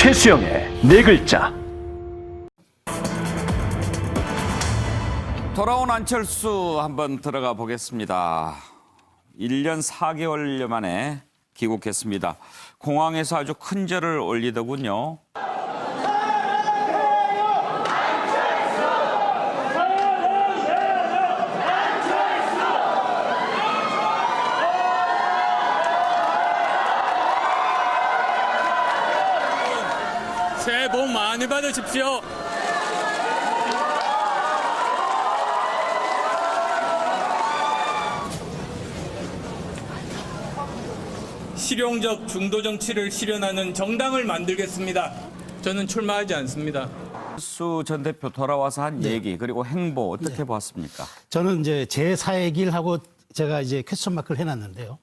최수영의 네 글자. 돌아온 안철수 한번 들어가 보겠습니다. 1년 4개월여 만에 귀국했습니다. 공항에서 아주 큰 절을 올리더군요. 새해 복 많이 받으십시오. 실용적 중도 정치를 실현하는 정당을 만들겠습니다. 저는 출마하지 않습니다. 안철수 전 대표 돌아와서 한 얘기 그리고 행보 어떻게 보았습니까? 저는 이제 제 사의 길하고 제가 이제 퀘스천 마크를 해놨는데요.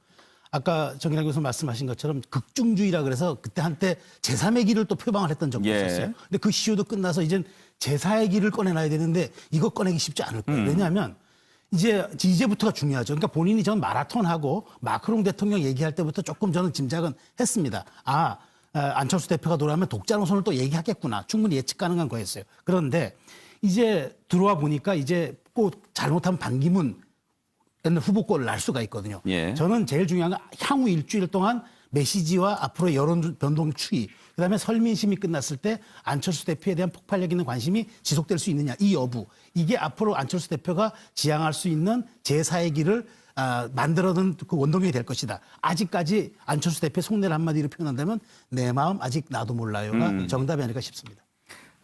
아까 정기랑 교수 말씀하신 것처럼 극중주의라 그래서 그때 한때 제3의 길을 또 표방을 했던 적도 예. 있었어요. 근데 그 시효도 끝나서 이젠 제4의 길을 꺼내놔야 되는데 이거 꺼내기 쉽지 않을 거예요. 왜냐하면 이제 이제부터가 중요하죠. 그러니까 본인이 전 마라톤하고 마크롱 대통령 얘기할 때부터 조금 저는 짐작은 했습니다. 아, 아, 안철수 대표가 돌아오면 독자 노선을 또 얘기하겠구나. 충분히 예측 가능한 거였어요. 그런데 이제 들어와 보니까 이제 꼭 잘못하면 반기문 옛날 후보권을 날 수가 있거든요. 예. 저는 제일 중요한 건 향후 일주일 동안 메시지와 앞으로 여론 변동 추이, 그다음에 설민심이 끝났을 때 안철수 대표에 대한 폭발력 있는 관심이 지속될 수 있느냐 이 여부 이게 앞으로 안철수 대표가 지향할 수 있는 제4의 길을 아, 만들어둔 그 원동력이 될 것이다. 아직까지 안철수 대표 속내를 한마디로 표현한다면 내 마음 아직 나도 몰라요가 정답이 아닐까 싶습니다.